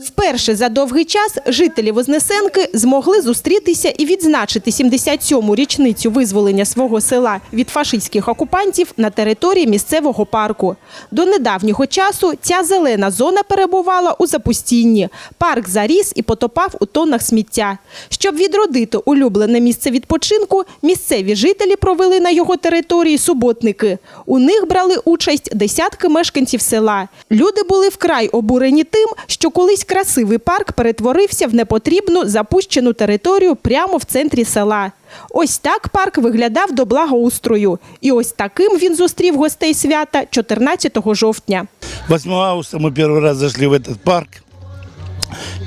Вперше за довгий час жителі Вознесенки змогли зустрітися і відзначити 77-му річницю визволення свого села від фашистських окупантів на території місцевого парку. До недавнього часу ця зелена зона перебувала у запустінні. Парк заріс і потопав у тоннах сміття. Щоб відродити улюблене місце відпочинку, місцеві жителі провели на його території суботники. У них брали участь десятки мешканців села. Люди були вкрай обурені тим, що колись красивий парк перетворився в непотрібну запущену територію прямо в центрі села. Ось так парк виглядав до благоустрою. І ось таким він зустрів гостей свята 14 жовтня. 8 августа мы первый раз зашли в этот парк.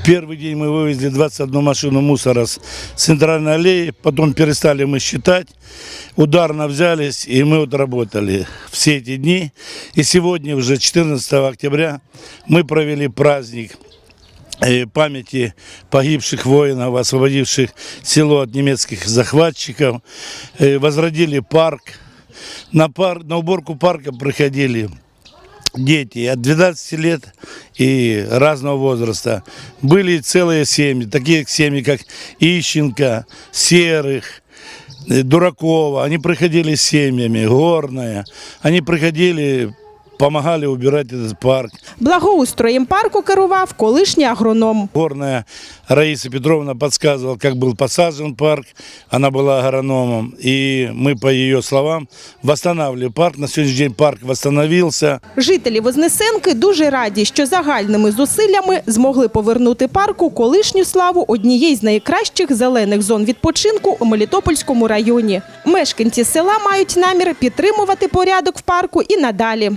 Первый день мы вывезли 21 машину мусора с центральной аллеи, потом перестали мы считать, ударно взялись и мы вот работали все эти дни. И сегодня, уже 14 октября, мы провели праздник э, памяти погибших воинов, освободивших село от немецких захватчиков, Э, возродили парк. На, пар... на уборку парка приходили дети от 12 лет и разного возраста. Были целые семьи, такие семьи, как Ищенко, Серых, э, Дуракова. Они приходили с семьями, Горная. Они приходили, помогали убирать этот парк. Благоустроєм парку керував колишній агроном. Горная Раиса Петровна подсказывала, как был посажен парк. Она была агрономом. И мы, по ее словам, восстанавливали парк. На сегодняшний день парк восстановился. Жителі Вознесенки дуже раді, що загальними зусиллями змогли повернути парку колишню славу однієї з найкращих зелених зон відпочинку у Мелітопольському районі. Мешканці села мають намір підтримувати порядок в парку і надалі.